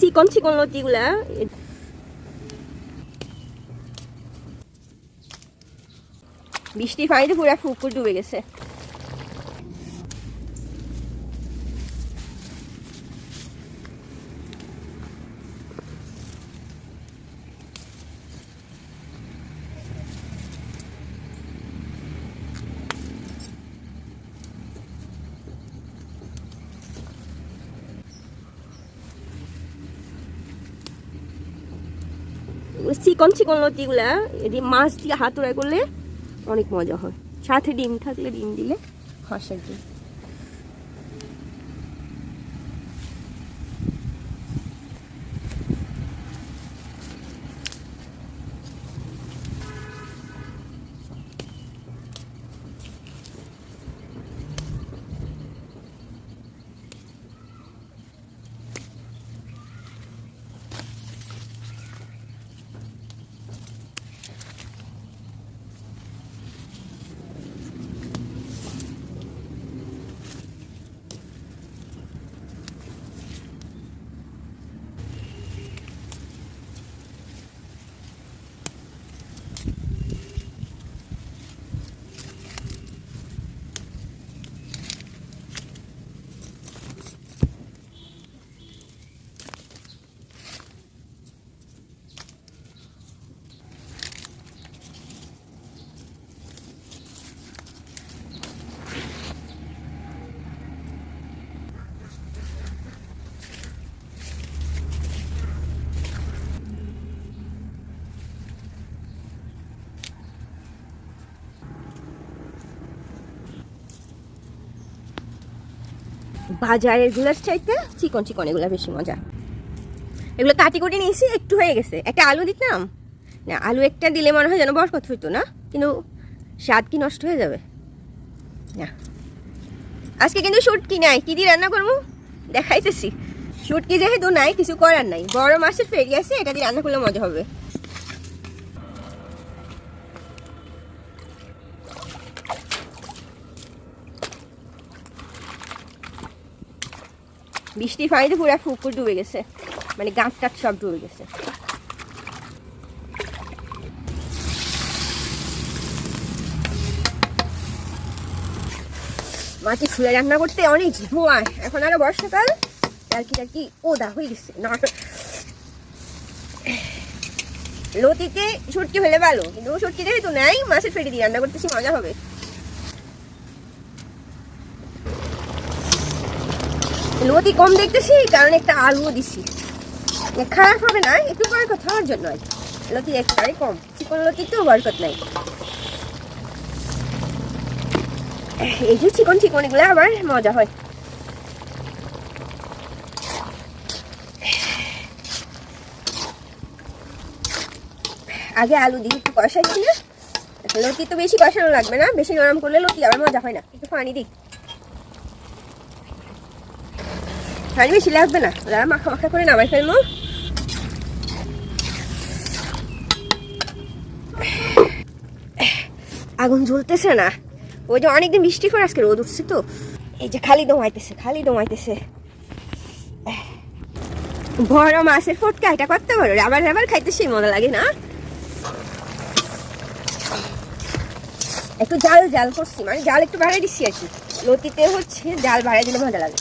চিকন চিকন লতিগুলা বৃষ্টি পানিতে পুরো পুকুর ডুবে গেছে চিকন চিকন লতিগুলা এদি মাছ দিয়ে হাতুড়াই করলে অনেক মজা হয়। সাথে ডিম থাকলে ডিম দিলে হাঁসের ডিম বাজারেরগুলার চাইতে চিকন চিকন, এগুলো বেশি মজা। এগুলো কাটি কুটি নিয়েছি, একটু হয়ে গেছে। একটা আলু দিতাম। না, আলু একটা দিলে মনে হয় যেন বরকত হইতো না, কিন্তু স্বাদ কি নষ্ট হয়ে যাবে? না। আজকে কিন্তু শুটকি নাই। কি দিয়ে রান্না করব? দেখাইতেছি। শুটকি যেহেতু নাই, কিছু করার নাই। বড় মাছের ফেরি আছে, এটা দিয়ে রান্না করলে মজা হবে। বৃষ্টি পানিতে পুরো পুকুর ডুবে গেছে। মানে গাছ টাছ সব ডুবে গেছে। মাটি ফুলে রান্না করতে অনেক ধোঁয়া এখন আরও বর্ষাকাল আর কি আর কি ওদা হয়ে গেছে। লতিতে ছুটকি ফেলে ভালো, কিন্তু ছুটকি যেহেতু নাই, মাছের ফেটে দিয়ে রান্না করতেছি, মজা হবে। লতি কম দেখতেছি কারণ একটা আলুও দিছি। খারাপ হবে না, একটু বরকত হওয়ার জন্য লতি একটাই কম। চিকন লতিতেও বরকত নাই। এই যে চিকন চিকন এগুলো আবার মজা হয়। আগে আলু দিয়ে একটু কষাইছি না। লতি তো বেশি কষানো লাগবে না, বেশি নরম করলে লতি আবার মজা হয় না। একটু পানি দিই। পানি বেশি লাগবে না। ওরা মাখা মাখা করে নামাই ফেলব। আগুন জ্বলতেছে না। ওই যে অনেকদিন বৃষ্টি করে আজকে রোদ উঠছে তো। এই যে খালি দমাইতেছে খালি দমাইতেছে। বড় মাছের ফটকা, এটা করতে পারো। আবার আবার খাইতে সেই মজা লাগে না? একটু জাল জাল করছি মানে জাল একটু বাড়াই দিচ্ছি আর কি। লতিতে হচ্ছে, জাল বাড়াই দিলে মজা লাগে।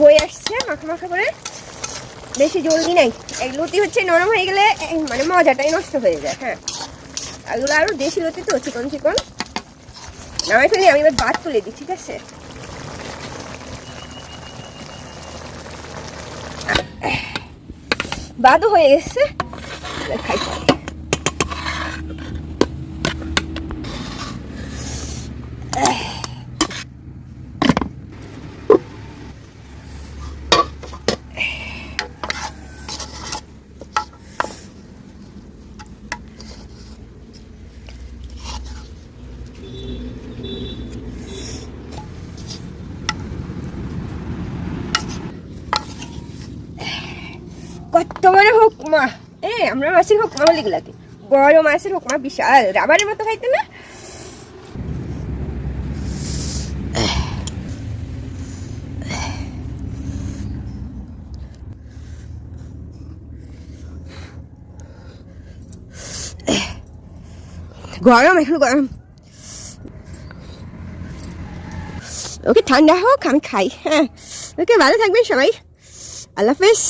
হয়ে আসছে, মাখা মাখা করে। বেশি জলদি নাই। লতি হচ্ছে নরম হয়ে গেলে মানে মজাটাই নষ্ট হয়ে যায় হ্যাঁ। এগুলো আরও দেশি লতি তো, চিকন চিকন। নামাই ফেলি, আমি এবার বাদ তুলে দিই, ঠিক আছে? বাদও হয়ে গেছে। এবার কত হুকমা এ, আমরা মাছের হুকমা বলি লাগে বড় মাছের হোক মা, বিশাল। রাবারের মতো খাইতে না? গরম, এখন গরম। ওকে, ঠান্ডা হোক, আমি খাই। হ্যাঁ। ওকে, ভালো থাকবেন সবাই। আল্লাহ হাফেজ।